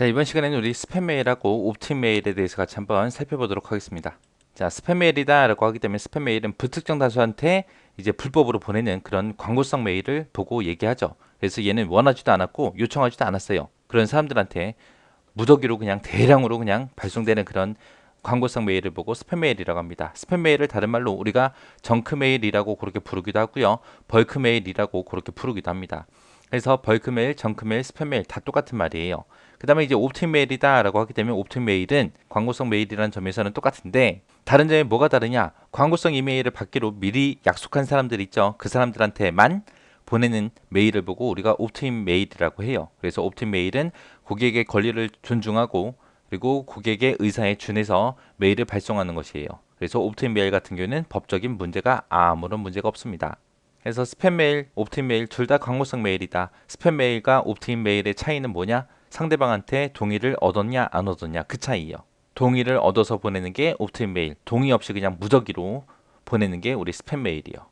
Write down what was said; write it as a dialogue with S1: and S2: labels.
S1: 자, 이번 시간에는 우리 스팸 메일하고 옵팅 메일에 대해서 같이 한번 살펴보도록 하겠습니다. 자, 스팸 메일이다 라고 하기 때문에 스팸 메일은 불특정 다수한테 이제 불법으로 보내는 그런 광고성 메일을 보고 얘기하죠. 그래서 얘는 원하지도 않았고 요청하지도 않았어요. 그런 사람들한테 무더기로 그냥 대량으로 그냥 발송되는 그런 광고성 메일을 보고 스팸 메일이라고 합니다. 스팸 메일을 다른 말로 우리가 정크 메일이라고 그렇게 부르기도 하고요. 벌크 메일이라고 그렇게 부르기도 합니다. 그래서 벌크 메일, 정크 메일, 스팸 메일 다 똑같은 말이에요. 그 다음에 이제 옵팅 메일이다 라고 하게 되면 옵팅 메일은 광고성 메일이라는 점에서는 똑같은데 다른 점이 뭐가 다르냐? 광고성 이메일을 받기로 미리 약속한 사람들 있죠. 그 사람들한테만 보내는 메일을 보고 우리가 옵팅 메일이라고 해요. 그래서 옵팅 메일은 고객의 권리를 존중하고 그리고 고객의 의사에 준해서 메일을 발송하는 것이에요. 그래서 옵팅 메일 같은 경우는 법적인 문제가 아무런 문제가 없습니다. 그래서 스팸 메일, 옵팅 메일 둘 다 광고성 메일이다. 스팸 메일과 옵팅 메일의 차이는 뭐냐? 상대방한테 동의를 얻었냐 안 얻었냐 그 차이예요. 동의를 얻어서 보내는 게 옵팅 메일, 동의 없이 그냥 무더기로 보내는 게 우리 스팸 메일이요.